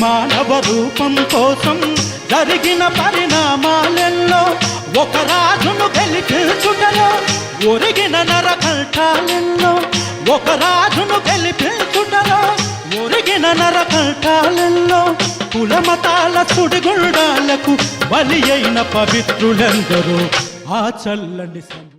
మానవ రూపం కోసం జరిగిన పరిణామాలెల్లో ఒక రాజును గెలిపించుటలో ఒరిగిన నరకంఠాలెల్లో ఒక రాజును గెలిపించుటలో ఒరిగిన నరకంఠాలెల్లో కులమతాల సుడిగుండాలకు బలి అయిన పవిత్రులెందరూ ఆ చల్లని సమ